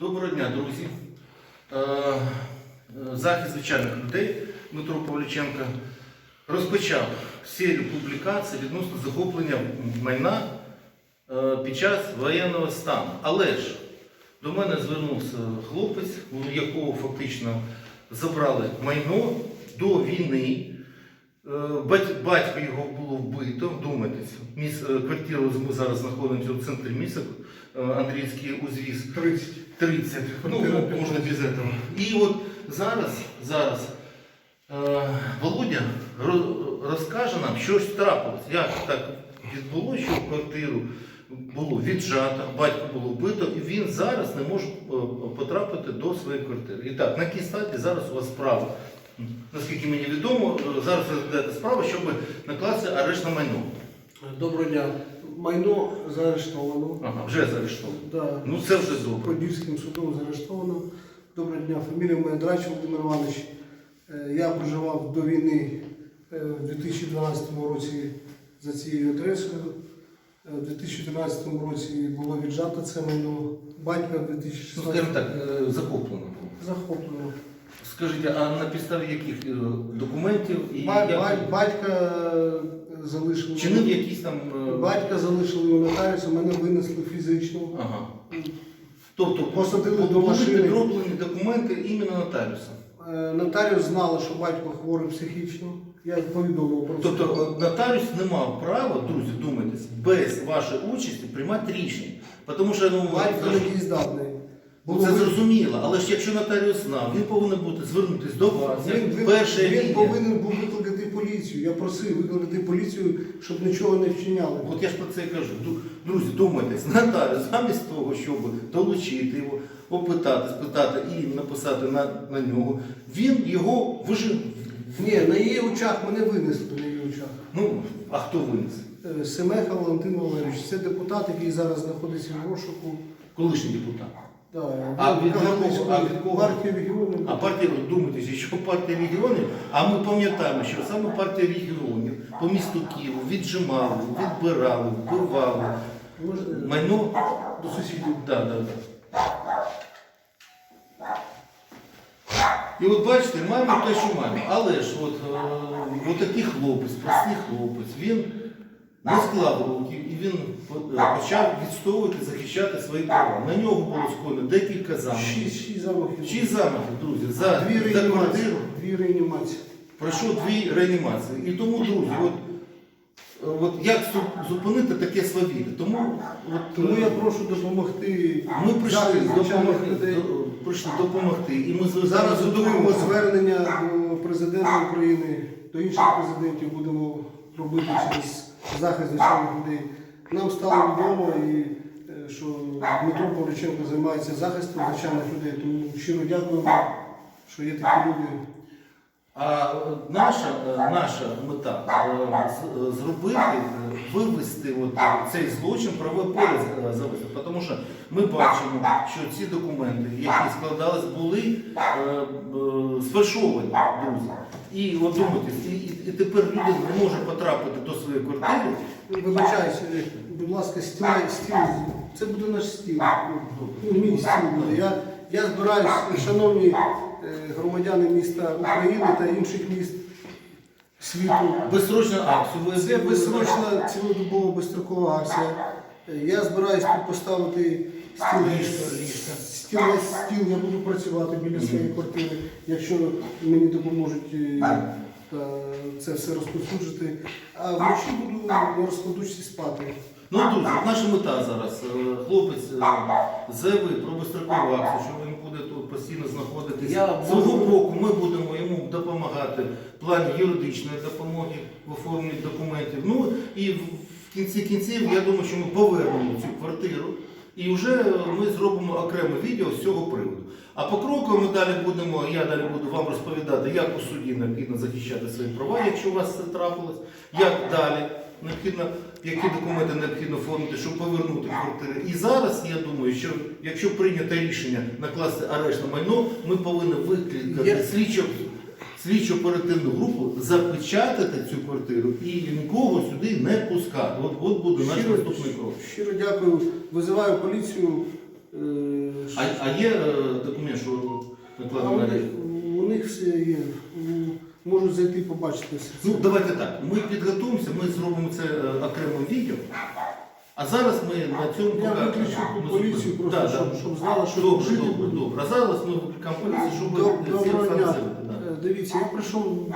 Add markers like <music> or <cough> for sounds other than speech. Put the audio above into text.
Доброго дня, друзі. Е, е, Захист звичайних людей Дмитро Павліченко розпочав серію публікацій відносно захоплення майна е, під час воєнного стану. Але ж до мене звернувся хлопець, у якого фактично забрали майно до війни. Е, бать- Батько його було вбито, вдумайтесь, міс, е, квартиру ми зараз знаходимося в центрі міста, е, Андрійський узвіз. 30. 30. Ну, можна 15. без этого. І от зараз, зараз Володя розкаже нам, що ж трапилось, як так відбулося, що квартиру було віджато, батько було вбито, і він зараз не може потрапити до своєї квартири. І так, на якій стадії зараз у вас справа? Наскільки мені відомо, е, зараз розглядаєте справу, щоб накласти арешт на майно. Доброго дня. Майно заарештовано. Ага, вже заарештовано. Да. Ну це вже добре. Подільським судом заарештовано. Доброго дня. Фамілія моя Драч Володимир Іванович. Е, Я проживав до війни е, в 2012 році за цією адресою. В 2013 році було віджато це майно. Батька в Ну, 2016 скажімо так, е, захоплено було. захоплено. Скажіть, а на підставі яких е, документів і Ба- як- ба- Батька е, залишили. чинив якісь там. е, Батька залишили у нотаріуса, мене винесли фізично. Ага. Тобто Посадили до були машини. підроблені документи іменно нотаріуса. Е, Нотаріус знала, що батько хворий психічно. Я повідомив про це. Тобто е, нотаріус не мав права, друзі, думайтесь, без вашої участі приймати рішення. Тому що ну, батько недієздатний. ну, Було це ви- зрозуміло, але ж якщо нотаріус знав, він повинен бути звернутися до вас. Він, як він, перша він лінія. повинен був викликати поліцію. Я просив викликати поліцію, щоб нічого не вчиняли. От я ж про це і кажу. Ду- Друзі, думайтесь, <laughs> нотаріус замість того, щоб долучити його, опитати, спитати і написати на, на нього, він його вижив. Ні, на її очах мене винесли на її очах. Ну, а хто винес? Е, Семеха Валентин Валерійович, це депутат, який зараз знаходиться в розшуку. Колишній депутат. Да, А від кого? Кагарлицької А від кого? партії регіонів. А партія, думайте, що <laughs> партія регіонів, а ми пам'ятаємо, що саме партія регіонів по місту Києву віджимали, відбирали, вбивали Може, майно до сусідів. Да, да, да. І от бачите, маємо те, що маємо. Але ж от, е, от такий хлопець, простий хлопець, він не склав руки і він е, почав відстоювати, захищати свої права. На нього було скоєно декілька замахів. Шість, шість замахів. Шість замахів, друзі, за, Дві за реанімації. квартиру Дві реанімації. пройшов дві реанімації. І тому, друзі, от, от як зу- зупинити таке свавілля? Тому, от, Тому я прошу допомогти. Ми прийшли захист звичайних допомогти, людей. до- прийшли допомогти. І ми з- Зараз готуємо готуємося. звернення до президента України, до інших президентів будемо робити через захист звичайних людей. Нам стало відомо, і, е, що Дмитро Павліченко займається захистом звичайних людей. Тому щиро дякуємо, що є такі люди. А наша, е, наша мета е, е, зробити, вивести от цей злочин е, завести. Тому що ми бачимо, що ці документи, які складались, були сфальшовані, друзі. І от думайте, і, і, тепер людина не може потрапити до своєї квартири. Вибачаюся, будь ласка, стіл, стіл. Це буде наш стіл. Ну, мій стіл буде. Я, я збираюсь, шановні громадяни міста України та інших міст світу. Безсрочну акцію. ви- Це безсрочна цілодобова безстрокова акція. Е, Я збираюсь тут поставити стіл. Стіл, стіл, я буду працювати біля своєї квартири, якщо мені допоможуть е, це все розповсюджити. А вночі буду на розкладучці спати. Ну, друзі, наша мета зараз. е, Хлопець е, заявив про безстрокову акцію, що він буде тут постійно знаходитися. Я З можу- боку ми будемо йому допомагати в плані юридичної допомоги в оформленні документів. Ну і в кінці кінців я думаю, що ми повернемо цю квартиру. І вже ми зробимо окреме відео з цього приводу. А по кроку ми далі будемо, я далі буду вам розповідати, як у суді необхідно захищати свої права, якщо у вас це трапилось, як далі необхідно, які документи необхідно оформити, щоб повернути квартири. І зараз я думаю, що якщо прийнято рішення накласти арешт на майно, ми повинні викликати слідчо. Слідчо оперативну групу запечатати цю квартиру і нікого сюди не пускати. От, от буде наш Щиро- наступний крок. Щиро дякую. Визиваю поліцію. Е, А, а є е, документ, що а у на них, у них все є. Можуть зайти побачити. Ну, давайте так. Ми підготуємося, ми зробимо це е, окремим відео. А зараз ми на цьому Я виключу ми поліцію, просто Да, щоб, да. щоб знала, що Добре, жити добре, буде. добре. А зараз ми викликаємо поліцію, щоб Доб- Доброго дня. Е, Дивіться, я прийшов